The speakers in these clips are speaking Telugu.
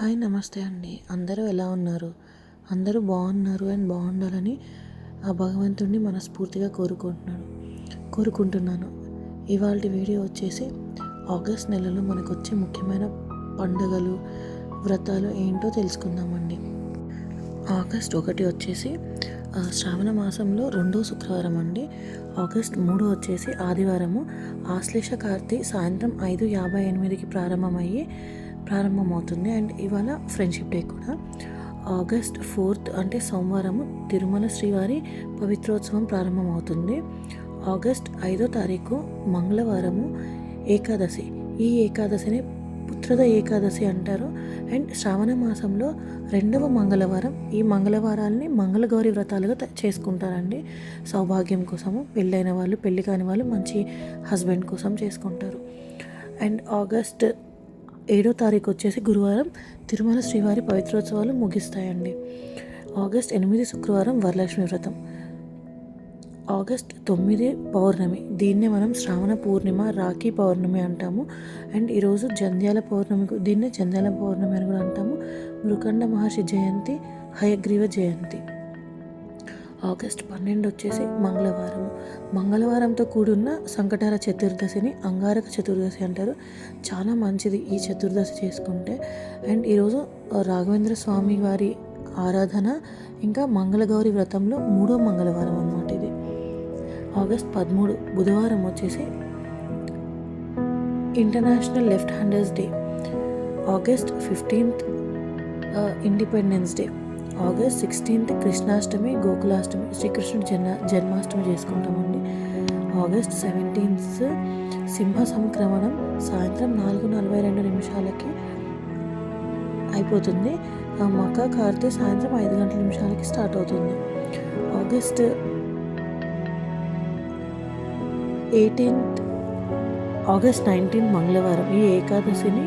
హాయ్ నమస్తే అండి. అందరూ ఎలా ఉన్నారు? అందరూ బాగున్నారు అండ్ బాగుండాలని ఆ భగవంతుడిని మనస్ఫూర్తిగా కోరుకుంటున్నాను. కోరుకుంటున్నాను. ఇవాళ వీడియో వచ్చేసి ఆగస్ట్ నెలలో మనకు వచ్చే ముఖ్యమైన పండుగలు వ్రతాలు ఏంటో తెలుసుకుందామండి. ఆగస్ట్ ఒకటి వచ్చేసి శ్రావణ మాసంలో రెండో శుక్రవారం అండి. ఆగస్ట్ మూడు వచ్చేసి ఆదివారము. ఆశ్లేష కార్తీ సాయంత్రం ఐదు యాభై ఎనిమిదికి ప్రారంభమయ్యి ప్రారంభమవుతుంది. అండ్ ఇవాళ ఫ్రెండ్షిప్ డే కూడా. ఆగస్ట్ ఫోర్త్ అంటే సోమవారము తిరుమల శ్రీవారి పవిత్రోత్సవం ప్రారంభమవుతుంది. ఆగస్ట్ ఐదో తారీఖు మంగళవారము ఏకాదశి. ఈ ఏకాదశిని పుత్రద ఏకాదశి అంటారు. అండ్ శ్రావణ మాసంలో రెండవ మంగళవారం ఈ మంగళవారాలని మంగళగౌరి వ్రతాలుగా చేసుకుంటారండి. సౌభాగ్యం కోసము పెళ్ళైన వాళ్ళు పెళ్ళి కాని వాళ్ళు మంచి హస్బెండ్ కోసం చేసుకుంటారు. అండ్ ఆగస్ట్ ఏడో తారీఖు వచ్చేసి గురువారం తిరుమల శ్రీవారి పవిత్రోత్సవాలు ముగిస్తాయండి. ఆగస్ట్ ఎనిమిది శుక్రవారం వరలక్ష్మి వ్రతం. ఆగస్ట్ తొమ్మిది పౌర్ణమి. దీన్నే మనం శ్రావణ పూర్ణిమ రాఖీ పౌర్ణమి అంటాము. అండ్ ఈరోజు జంధ్యాల పౌర్ణమి దీన్నే జంధ్యాల పౌర్ణమి అని కూడా అంటాము. మృకండ మహర్షి జయంతి హయగ్రీవ జయంతి. ఆగస్ట్ పన్నెండు వచ్చేసి మంగళవారం. మంగళవారంతో కూడున్న సంకటార చతుర్దశిని అంగారక చతుర్దశి అంటారు. చాలా మంచిది ఈ చతుర్దశి చేసుకుంటే. అండ్ ఈరోజు రాఘవేంద్ర స్వామి వారి ఆరాధన ఇంకా మంగళగౌరి వ్రతంలో మూడో మంగళవారం అన్నమాట ఇది. ఆగస్ట్ పదమూడు బుధవారం వచ్చేసి international left handers day. August fifteenth independence day. August sixteenth Krishnashtami Gokulashtami శ్రీకృష్ణుడు జన్మ జన్మాష్టమి చేసుకుంటామండి. ఆగస్ట్ సెవెంటీన్త్ సింహ సంక్రమణం సాయంత్రం నాలుగు నలభై రెండు నిమిషాలకి అయిపోతుంది. ఆ మక కార్తీ సాయంత్రం ఐదు గంటల నిమిషాలకి స్టార్ట్ అవుతుంది. ఆగస్ట్ ఎయిటీన్త్ ఆగస్ట్ నైన్టీన్త్ మంగళవారం ఈ ఏకాదశిని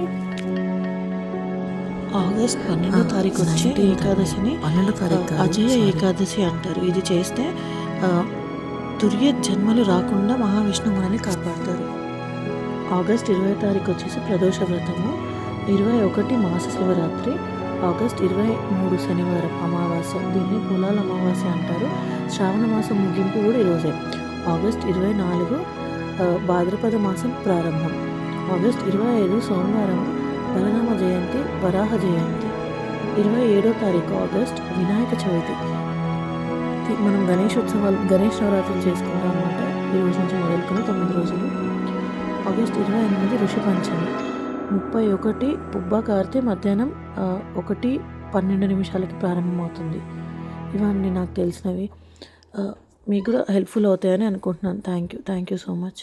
ఆగస్ట్ పన్నెండో తారీఖు వచ్చే 19th ఏకాదశిని పన్నెండో తారీఖు అజయ. ఏకాదశి అంటారు. ఇది చేస్తే ఆ, తుర్య జన్మలు రాకుండా మహావిష్ణు మనల్ని కాపాడతారు. ఆగస్ట్ ఇరవై తారీఖు వచ్చేసి ప్రదోష వ్రతము. ఇరవై ఒకటి మాస శివరాత్రి. ఆగస్ట్ ఇరవై మూడు శనివారం అమావాస్య. దీన్ని పొలాల అమావాస్య అంటారు. శ్రావణ మాసం ముగింపు కూడా ఈరోజే ఆగస్ట్ ఇరవై నాలుగు భాద్రపద మాసం ప్రారంభం. ఆగస్ట్ ఇరవై ఐదు సోమవారం బలరామ జయంతి వరాహ జయంతి. ఇరవై ఏడో తారీఖు ఆగస్ట్ వినాయక చవితి. మనం గణేష్ ఉత్సవాలు గణేష్ నవరాత్రులు చేసుకుంటాం అనమాట ఈ రోజు నుంచి మొదలుకొని తొమ్మిది రోజులు. ఆగస్ట్ ఇరవై ఎనిమిది ఋషి పంచమి. ముప్పై ఒకటి పుబ్బ కార్తె మధ్యాహ్నం ఒకటి పన్నెండు నిమిషాలకి ప్రారంభమవుతుంది. ఇవన్నీ నాకు తెలిసినవి. మీకు కూడా హెల్ప్ఫుల్ అవుతాయని అనుకుంటున్నాను. Thank you. Thank you so much.